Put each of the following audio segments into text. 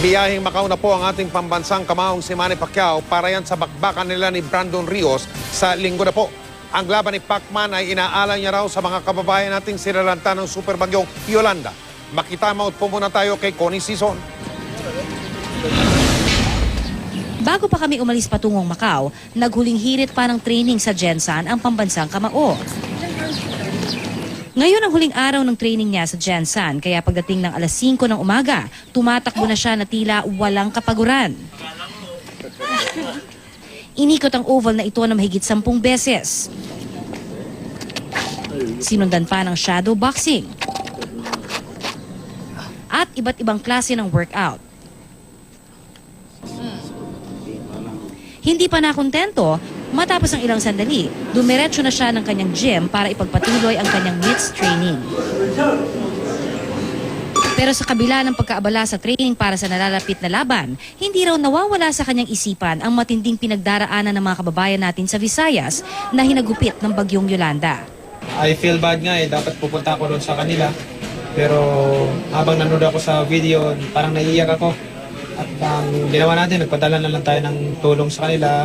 Biyahing Macau na po ang ating pambansang kamaong si Manny Pacquiao para yan sa bakbakan nila ni Brandon Rios sa linggo na po. Ang laban ni Pacman ay inaalala niya raw sa mga kababayan nating sinalanta ng super bagyong Yolanda. Makita po muna tayo kay Connie Sison. Bago pa kami umalis patungong Macau, naghuling hirit pa ng training sa Jensan ang pambansang kamao. Ngayon ang huling araw ng training niya sa Jensan, kaya pagdating ng alas 5 ng umaga, tumatakbo na siya na tila walang kapaguran. Inikot ang oval na ito na mahigit sampung beses. Sinundan pa ng shadow boxing. At iba't ibang klase ng workout. Hindi pa nakontento, matapos ang ilang sandali, dumiretso na siya ng kanyang gym para ipagpatuloy ang kanyang MITS training. Pero sa kabila ng pagkaabala sa training para sa nalalapit na laban, hindi raw nawawala sa kanyang isipan ang matinding pinagdaraanan ng mga kababayan natin sa Visayas na hinagupit ng bagyong Yolanda. I feel bad nga eh, dapat pupunta ako doon sa kanila. Pero habang nanood ako sa video, parang naiiyak ako. At ang ginawa natin, nagpadala na lang tayo ng tulong sa kanila.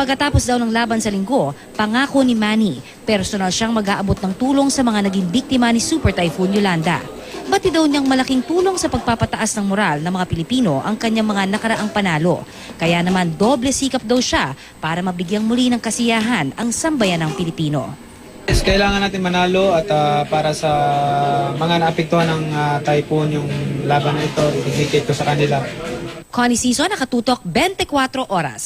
Pagkatapos daw ng laban sa linggo, pangako ni Manny, personal siyang mag-aabot ng tulong sa mga naging biktima ni Super Typhoon Yolanda. Bati daw niyang malaking tulong sa pagpapataas ng moral ng mga Pilipino ang kanyang mga nakaraang panalo. Kaya naman doble sikap daw siya para mabigyang muli ng kasiyahan ang sambayan ng Pilipino. Yes, kailangan natin manalo at ah, para sa mga naapektuhan ng ah, typhoon yung laban na ito, i-dedicate ko sa kanila. Connie Sison, nakatutok 24 oras.